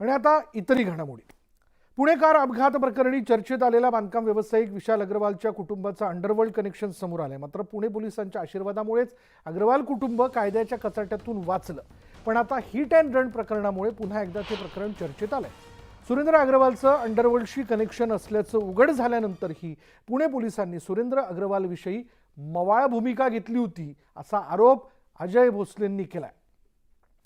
आणि आता इतरही घडामोडी. पुणे कार अपघात प्रकरणी चर्चेत आलेला बांधकाम व्यावसायिक विशाल अग्रवालच्या कुटुंबाचं अंडरवर्ल्ड कनेक्शन समोर आलंय. मात्र पुणे पोलिसांच्या आशीर्वादामुळेच अग्रवाल कुटुंब कायद्याच्या कचाट्यातून वाचलं. पण आता हिट अँड रन प्रकरणामुळे पुन्हा एकदा ते प्रकरण चर्चेत आलंय. सुरेंद्र अग्रवालचं अंडरवर्ल्डशी कनेक्शन असल्याचं उघड झाल्यानंतरही पुणे पोलिसांनी सुरेंद्र अग्रवालविषयी मवाळ भूमिका घेतली होती असा आरोप अजय भोसलेंनी केलाय.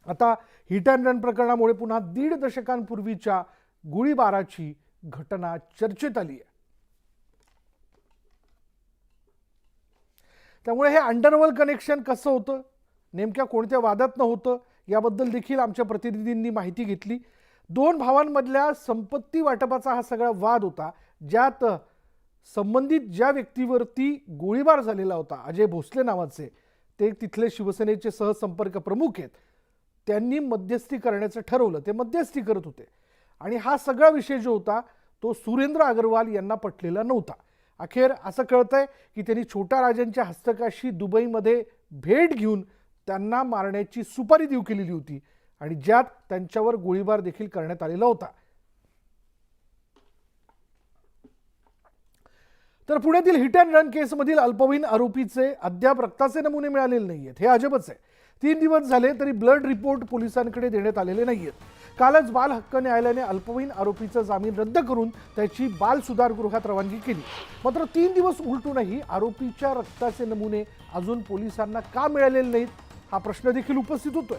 आता हिट अँड रन प्रकरणामुळे पुन्हा दीड दशकांपूर्वीच्या गोळीबाराची घटना चर्चेत आली आहे. त्यामुळे हे अंडरवर्ल्ड कनेक्शन कसं होतं? नेमक्या कोणत्या वादात होतं? याबद्दल देखील आमच्या प्रतिनिधींनी माहिती घेतली. दोन भावांमधल्या संपत्ती वाटपाचा हा सगळा वाद होता ज्यात संबंधित ज्या व्यक्तीवरती गोळीबार झालेला होता अजय भोसले नावाचे ते तिथले शिवसेनेचे सहसंपर्क प्रमुख आहेत. त्यांनी मध्यस्थी करण्याचं ठरवलं. ते मध्यस्थी करत होते. आणि हा सगळा विषय जो होता तो सुरेंद्र अग्रवाल यांना पटलेला नव्हता. अखेर असं कळतंय की त्यांनी छोटा राजांच्या हस्तकाशी दुबईमध्ये भेट घेऊन त्यांना मारण्याची सुपारी देऊ केलेली होती आणि ज्यात त्यांच्यावर गोळीबार देखील करण्यात आलेला होता. तर पुण्यातील हिट अँड रन केसमधील अल्पवयीन आरोपीचे अद्याप रक्ताचे नमुने मिळालेले नाही आहेत हे अजबच आहे. तीन दिवस झाले तरी ब्लड रिपोर्ट पोलिसांकडे देण्यात आलेले नाही आहेत कालच बाल हक्क न्यायालयाने अल्पवयीन आरोपीचा जामीन रद्द करून त्याची बाल सुधारगृहात रवानगी केली. मात्र तीन दिवस उलटूनही आरोपीच्या रक्ताचे नमुने अजून पोलिसांना का मिळालेले नाहीत हा प्रश्न देखील उपस्थित होतोय.